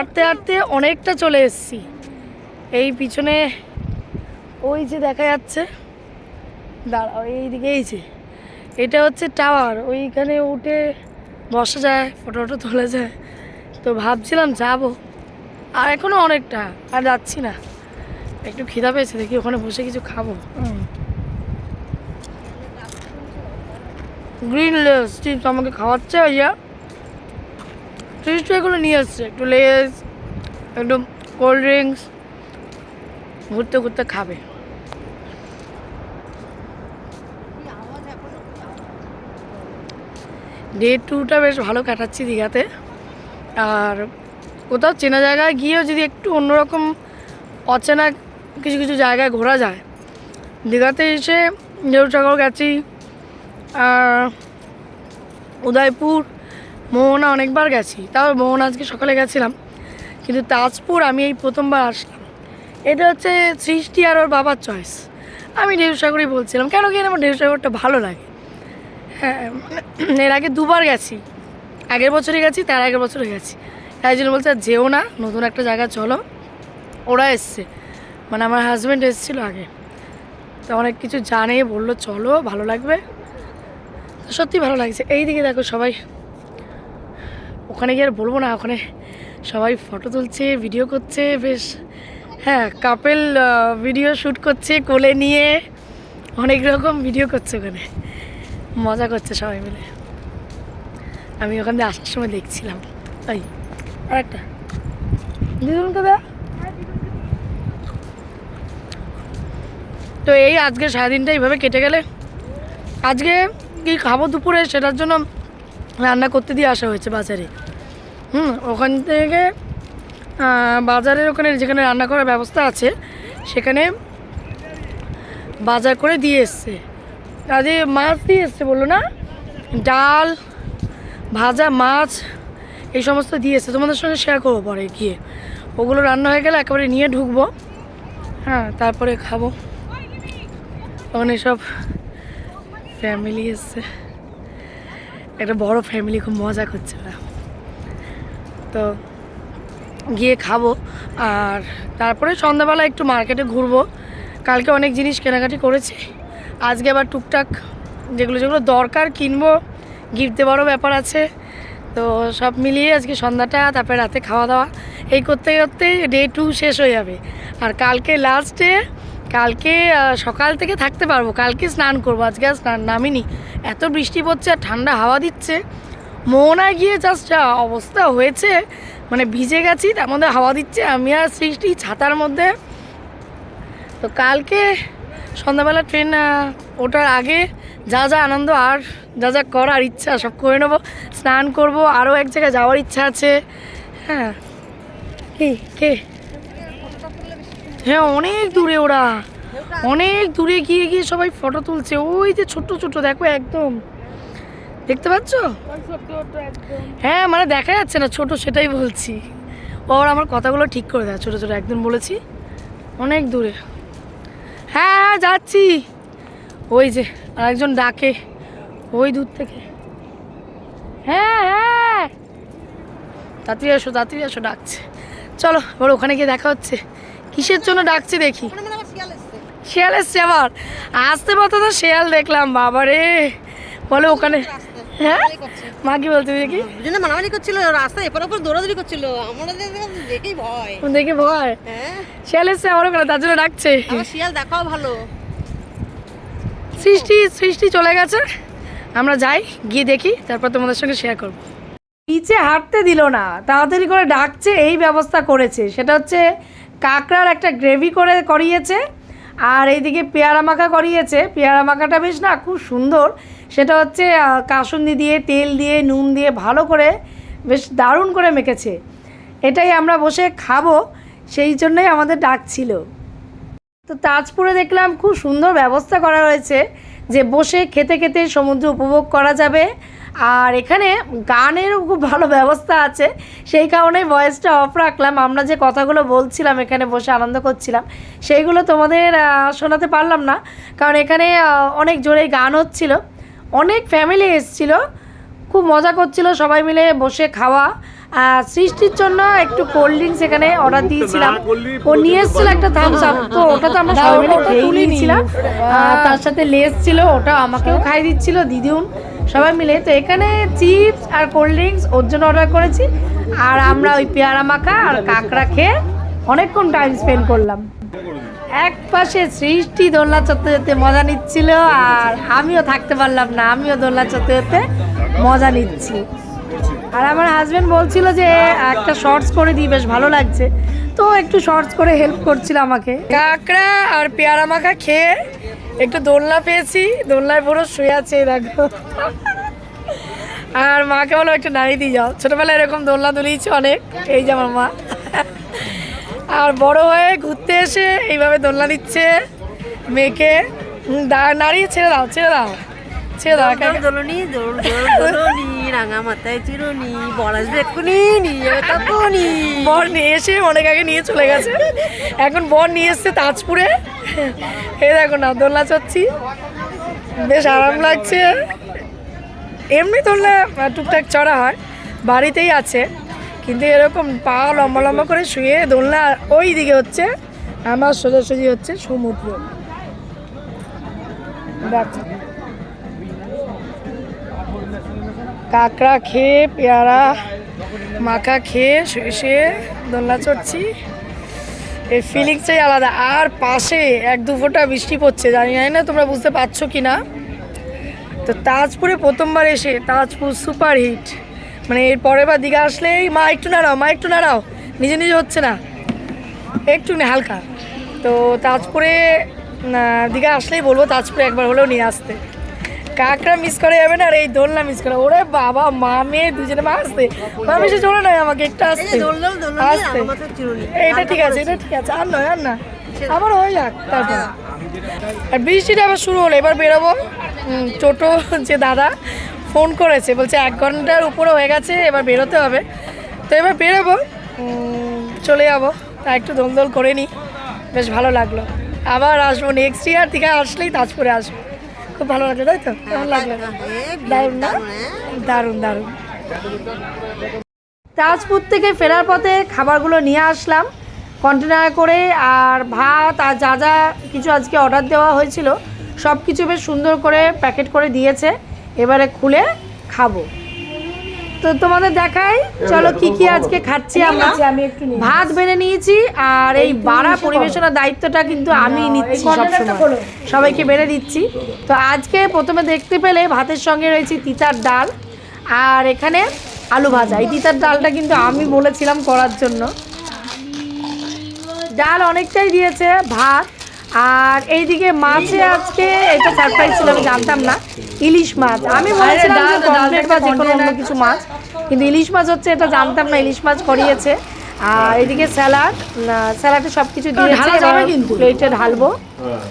হাঁটতে হাঁটতে অনেকটা চলে এসেছি। এই পিছনে ওই যে দেখা যাচ্ছে দাঁড়াও এইদিকে এই যে এটা হচ্ছে টাওয়ার ওইখানে উঠে বসা যায় ফটো ফটো তোলা যায়। তো ভাবছিলাম যাব আর এখনও অনেকটা আর যাচ্ছি না। একটু খিদা পেয়েছে দেখি ওখানে বসে কিছু খাব। গ্রিন লেস আমাকে খাওয়াচ্ছে ভাইয়া। ত্রিশ টাকাগুলো নিয়ে আসছে। একটু লেস একটু কোল্ড ড্রিঙ্কস ঘুরতে ঘুরতে খাবে। ডে টুটা বেশ ভালো কাটাচ্ছি দীঘাতে। আর কোথাও চেনা জায়গায় গিয়েও যদি একটু অন্যরকম অচেনা কিছু কিছু জায়গায় ঘোরা যায়, দীঘাতে এসে দেউসাগর গেছি আর উদয়পুর মোহনা অনেকবার গেছি তাও মোহনা আজকে সকালে গেছিলাম, কিন্তু তাজপুর আমি এই প্রথমবার আসলাম। এটা হচ্ছে সৃষ্টি আর ওর বাবার চয়েস আমি ঢেউসাগরই বলছিলাম, কেন কি আমার ঢেউসাগরটা ভালো লাগে? হ্যাঁ মানে এর আগে দুবার গেছি। আগের বছরে গেছি, তার আগের বছরে গেছি। তাই জন্য বলছে, আর যেও না, নতুন একটা জায়গা চলো। ওরা এসছে মানে আমার হাজব্যান্ড এসেছিল আগে। তো অনেক কিছু জানে, বলল, চলো, ভালো লাগবে। সত্যি ভালো লাগছে। এই দিকে দেখো সবাই। ওখানে গিয়ে আর বলব না, ওখানে সবাই ফটো তুলছে ভিডিও করছে, বেশ। হ্যাঁ কাপেল ভিডিও শ্যুট করছে, কোলে নিয়ে অনেক রকম ভিডিও করছে ওখানে। মজা করছে সবাই মিলে। আমি ওখান দিয়ে আসার সময় দেখছিলাম। তাই আর একটা দিদুন দাদা তো এই আজকে সারাদিনটা এইভাবে কেটে গেলে। আজকে কি খাব দুপুরে? সেটার জন্য রান্না করতে দিয়ে আসা হয়েছে বাজারে। হুম, ওখান থেকে বাজারের ওখানে যেখানে রান্না করার ব্যবস্থা আছে, সেখানে বাজার করে দিয়ে এসছে। কাজে মাছ দিয়ে এসছে বলল না? ডাল, ভাজা, মাছ, এই সমস্ত দিয়ে এসছে। তোমাদের সঙ্গে শেয়ার করব পরে গিয়ে। ওগুলো রান্না হয়ে গেলে একেবারে নিয়ে ঢুকবো। হ্যাঁ তারপরে খাব। ওখানে সব ফ্যামিলি এসছে। একটা বড় ফ্যামিলি খুব মজা করছে ওরা। তো গিয়ে খাব। আর তারপরে সন্ধ্যাবেলা একটু মার্কেটে ঘুরবো। কালকে অনেক জিনিস কেনাকাটি করেছি। আজকে আবার টুকটাক যেগুলো যেগুলো দরকার কিনবো গিফট দেওয়ারও ব্যাপার আছে। তো সব মিলিয়ে আজকে সন্ধ্যাটা, তারপরে রাতে খাওয়া দাওয়া এই করতে করতে ডে টু শেষ হয়ে যাবে। আর কালকে লাস্টে কালকে সকাল থেকে থাকতে পারব। কালকে স্নান করব। আজকে আর স্নান নামিনি। এত বৃষ্টি পড়ছে আর ঠান্ডা হাওয়া দিচ্ছে। মোহনায় গিয়ে জাস্ট যা অবস্থা হয়েছে মানে ভিজে গেছি, তার মধ্যে হাওয়া দিচ্ছে, আমি আর সৃষ্টি ছাতার মধ্যে। তো কালকে সন্ধ্যাবেলা ট্রেন ওটার আগে যা যা আনন্দ আর যা যা করার ইচ্ছা সব করে নেব। স্নান করব আরও এক জায়গায় যাওয়ার ইচ্ছা আছে। হ্যাঁ। কি? কে? হ্যাঁ অনেক দূরে ওরা। অনেক দূরে গিয়ে গিয়ে সবাই ফটো তুলছে। ওই যে ছোট্ট ছোট্ট, দেখো একদম। দেখতে পাচ্ছ? হ্যাঁ মানে দেখা যাচ্ছে না ছোট সেটাই বলছি। ওর আমার কথাগুলো ঠিক করে দেয় ছোট ছোট একদিন বলেছি। অনেক দূরে। হ্যাঁ হ্যাঁ যাচ্ছি। ওই যে আরেকজন ডাকে ওই দূর থেকে। হ্যাঁ হ্যাঁ। তাড়াতাড়ি এসো তাড়াতাড়ি এসো ডাকছে। চলো এবার ওখানে গিয়ে দেখা হচ্ছে। কিসের জন্য ডাকছে দেখি? শিয়াল এসছে। আবার। আসতে পথে তো শিয়াল দেখলাম বাবারে। বলে ওখানে। হ্যাঁ? মা কি বলতে দেখি? দুজনে মারামারি করছিল রাস্তায় এপার ওপর দৌড়াদৌড়ি করছিল। আমরা দেখে- ভয়। দেখি ভয়। হ্যাঁ। শিয়াল এসছে আমার ওখানে তার জন্য ডাকছে। শিয়াল দেখাও ভালো। সৃষ্টি সৃষ্টি চলে গেছে। আমরা যাই গিয়ে দেখি তারপর তোমাদের সঙ্গে শেয়ার করব। নিচে হাঁটতে দিল না তাড়াতাড়ি করে ডাকছে এই ব্যবস্থা করেছে। সেটা হচ্ছে কাঁকড়ার একটা গ্রেভি করে করিয়েছে। আর এইদিকে পেয়ারা মাখা করিয়েছে। পেয়ারা মাখাটা বেশ না খুব সুন্দর। সেটা হচ্ছে কাসুন্দি দিয়ে তেল দিয়ে, নুন দিয়ে ভালো করে বেশ দারুণ করে মেখেছে। এটাই আমরা বসে খাব, সেই জন্যই আমাদের ডাক ছিল। তো তাজপুরে দেখলাম খুব সুন্দর ব্যবস্থা করা রয়েছে যে বসে খেতে খেতে সমুদ্র উপভোগ করা যাবে। আর এখানে গানেরও খুব ভালো ব্যবস্থা আছে। সেই কারণেই ভয়েসটা অফ রাখলাম। আমরা যে কথাগুলো বলছিলাম, এখানে বসে আনন্দ করছিলাম, সেইগুলো তোমাদের শোনাতে পারলাম না। কারণ এখানে অনেক জোরে গান হচ্ছিল। অনেক ফ্যামিলি এসেছিল। খুব মজা করছিল সবাই মিলে বসে খাওয়া। সৃষ্টির জন্য একটু কোল্ড ড্রিঙ্কস এখানে অর্ডার দিয়েছিলাম। ও নিয়ে এসেছিল একটা থামস আপ তো ওটা তো আমরা সবাই মিলে খেয়ে নিয়েছিলাম। আর তার সাথে লেস ছিল ওটা আমাকেও খাই দিচ্ছিল দিদিউন সবাই মিলে। তো এখানে চিপস আর কোল্ড ড্রিঙ্কস ওর জন্য অর্ডার করেছি। আর আমরা ওই পেয়ারা মাখা আর কাঁকড়া খেয়ে অনেকক্ষণ টাইম স্পেন্ড করলাম। এক পাশে সৃষ্টি দোলনা চড়তে যেতে মজা নিচ্ছিল আর আমিও থাকতে পারলাম না আমিও দোলনা চড়তে যেতে মজা নিচ্ছি। আর আমার হাজব্যান্ড বলছিল যে একটা শর্টস করে দিই বেশ ভালো লাগছে। তো একটু শর্টস করে হেল্প করছিল আমাকে। কাঁকড়া আর পেয়ারা মাখা খেয়ে একটু দোলনা পেয়েছি দোলনায় পুরো শুয়ে আছে দেখো। আর মাকে বলো একটু দাঁড়িয়ে দিয়ে যাও। ছোটোবেলায় এরকম দোলনা দুলিয়েছি অনেক এই যে আমার মা। আর বড় হয়ে ঘুরতে এসে এইভাবে দোলনা দিচ্ছে মেয়েকে। নাড়িয়ে ছেড়ে দাও ছেড়ে দাও ছেড়ে দাও। দোলনি দোল দোল দোলনি। রাঙা মাথায় চিরুনি বর আসবে এক্ষুনি নিয়ে তখনই। বর নিয়ে এসে অনেক আগে নিয়ে চলে গেছে। এখন বর নিয়ে এসছে তাজপুরে। এই দেখো না, দোলনা চড়ছি বেশ আরাম লাগছে। এমনি দোলনা টুকটাক চড়া হয়। বাড়িতেই আছে। কিন্তু এরকম পা লম্বা লম্বা করে শুয়ে দোলনা ওই দিকে হচ্ছে। আমার সোজাসুজি হচ্ছে সমুদ্র। দেখো কাঁকড়া খেয়ে, পেয়ারা, মাখা খেয়ে শুয়ে শুয়ে দোলনা চড়ছি। এই ফিলিংসটাই আলাদা। আর পাশে এক দু ফোঁটা বৃষ্টি পড়ছে, জানি না তোমরা বুঝতে পারছ কি না তো তাজপুরে প্রথমবার এসে তাজপুর সুপার হিট মানে এর পরের বার দীঘা আসলেই মা একটু নাড়াও, মা একটু নাড়াও, নিজে নিজে হচ্ছে না। একটু হালকা। তো তাজপুরে দীঘা আসলেই বলব তাজপুরে একবার হলেও নিয়ে আসতে। কাঁকড়া মিস করা যাবে না আর এই দোলনা মিস করা। ওরে বাবা মা মেয়ে দুজনে মা আসতে মা বেশি চলে নয় আমাকে একটু আসতে আসতে এটা ঠিক আছে এটা ঠিক আছে। আর নয় আর না। আবার হয়ে যাক তারপর। আর বৃষ্টিটা আবার শুরু হলো এবার বেরোবো। টোটো যে দাদা ফোন করেছে বলছে এক ঘণ্টার উপরে হয়ে গেছে এবার বেরোতে হবে। তো এবার বেরোবো চলে যাব। তা একটু দোল দোল করে নিই বেশ ভালো লাগল। আবার আসব নেক্সট ইয়ার থেকে আসলেই তাজপুরে আসব। খুব ভালো লাগল তাই তো? কেমন লাগল? দারুণ না? দারুণ দারুণ তাজপুর থেকে ফেরার পথে খাবারগুলো নিয়ে আসলাম কন্টেনার করে আর ভাত আর যা যা কিছু আজকে অর্ডার দেওয়া হয়েছিল সব কিছু বেশ সুন্দর করে প্যাকেট করে দিয়েছে এবারে খুলে খাব। তো তোমাদের দেখাই। চলো কি কি আজকে খাচ্ছি আমরা? ভাত বেড়ে নিয়েছি আর এই বাড়া পরিবেশনার দায়িত্বটা কিন্তু আমি নিচ্ছি সবসময়। সবাইকে বেড়ে দিচ্ছি। তো আজকে প্রথমে দেখতে পেলে ভাতের সঙ্গে রয়েছে তিতার ডাল আর এখানে আলু ভাজা। এই তিতার ডালটা কিন্তু আমি বলেছিলাম করার জন্য। ডাল অনেকটাই দিয়েছে ভাত আর এইদিকে মাছে আজকে এটা সারপ্রাইজ ছিল আমি জানতাম না। ইলিশ মাছ। আমি বলেছিলাম যে পমফ্রেট বা যে কোনো অন্য কিছু মাছ। কিন্তু ইলিশ মাছ হচ্ছে এটা জানতাম না ইলিশ মাছ করিয়েছে। আর এদিকে স্যালাড স্যালাডে সব কিছু দিয়েছে ঢালা যাবে কিন্তু। প্লেটে ঢালবো। হ্যাঁ।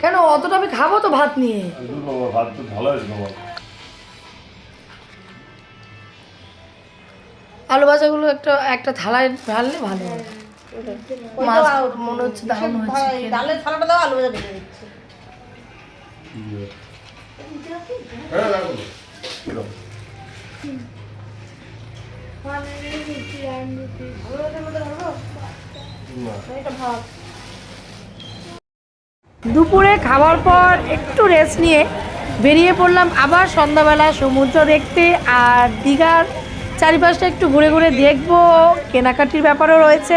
কেন অতটা আমি খাব তো ভাত নিয়ে। ভাত তো ঢালা আলু ভাজাগুলো একটা একটা থালায় ঢাললে ভালো হবে। মাছ মনে হচ্ছে দারুণ হয়েছে ডালের থালাটা দাও আলু ভাজা ঢেলে দিচ্ছি। রাখো দাও। না দুপুরে খাওয়ার পর একটু রেস্ট নিয়ে বেরিয়ে পড়লাম আবার সন্ধ্যাবেলা সমুদ্র দেখতে আর দীঘার চারিপাশটা একটু ঘুরে ঘুরে দেখব কেনাকাটির ব্যাপারও রয়েছে।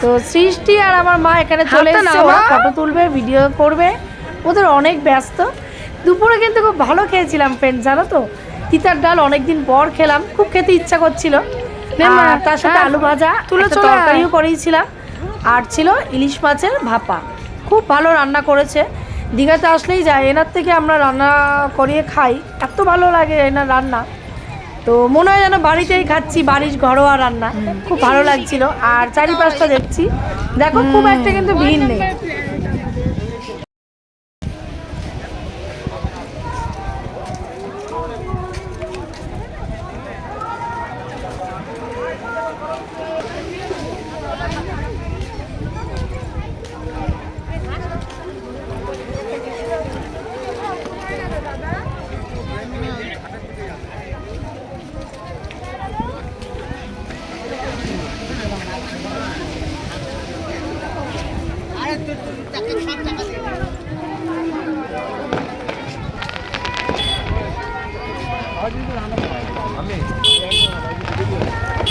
তো সৃষ্টি আর আমার মা এখানে চলে এসেছে ওরা ফটো তুলবে ভিডিও করবে। ওদের অনেক ব্যস্ত। দুপুরে কিন্তু খুব ভালো খেয়েছিলাম ফ্রেন্ড জানো তো? তিতার ডাল অনেকদিন পর খেলাম খুব খেতে ইচ্ছা করছিল। আর তার সাথে হ্যাঁ, আলু ভাজা তুলে তরকারিও করেছিলাম আর ছিল ইলিশ মাছের ভাপা। খুব ভালো রান্না করেছে। দীঘাতে আসলেই যায় এনার থেকে আমরা রান্না করিয়ে খাই। এত ভালো লাগে এনার রান্না। তো মনে হয় যেন বাড়িতেই খাচ্ছি বাড়ির ঘরোয়া রান্না। খুব ভালো লাগছিল। আর চারিপাশটা দেখছি। দেখো খুব একটা কিন্তু ভিড় নেই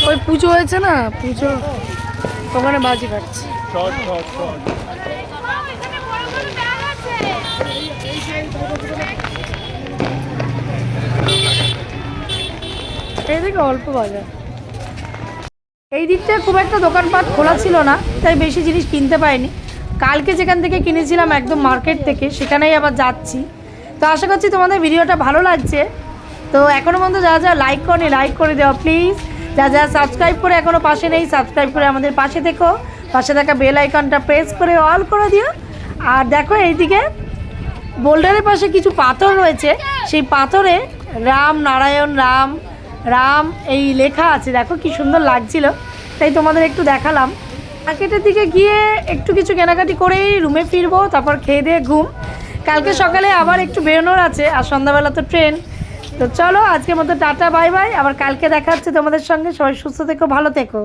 ওই পুজো হয়েছে না? পুজো? ওখানে বাজি ফাটছে এইদিকে অল্প বাজার। এই দিকটা খুব একটা দোকানপাট খোলা ছিল না, তাই বেশি জিনিস কিনতে পাইনি। কালকে যেখান থেকে কিনেছিলাম একদম মার্কেট থেকে, সেখানেই আবার যাচ্ছি। তো আশা করছি তোমাদের ভিডিওটা ভালো লাগছে। তো এখনও পর্যন্ত যা যা লাইক করেনি লাইক করে দেওয়া প্লিজ যা যা সাবস্ক্রাইব করে এখনও পাশে নেই সাবস্ক্রাইব করে আমাদের পাশে দেখো পাশে থাকা বেল আইকনটা প্রেস করে অল করে দিও। আর দেখো এইদিকে বোল্ডারের পাশে কিছু পাথর রয়েছে। সেই পাথরে রাম নারায়ণ, রাম রাম এই লেখা আছে। দেখো কি সুন্দর লাগছিল। তাই তোমাদের একটু দেখালাম। মার্কেটের দিকে গিয়ে একটু কিছু কেনাকাটি করেই রুমে ফিরবো, তারপর খেয়ে দিয়ে ঘুম। কালকে সকালে আবার একটু বেরোনোর আছে, আর সন্ধ্যাবেলা তো ট্রেন তো চলো, আজকের মতো টাটা, বাই বাই। আবার কালকে দেখা হচ্ছে তোমাদের সঙ্গে। সবাই সুস্থ থেকো, ভালো থেকো।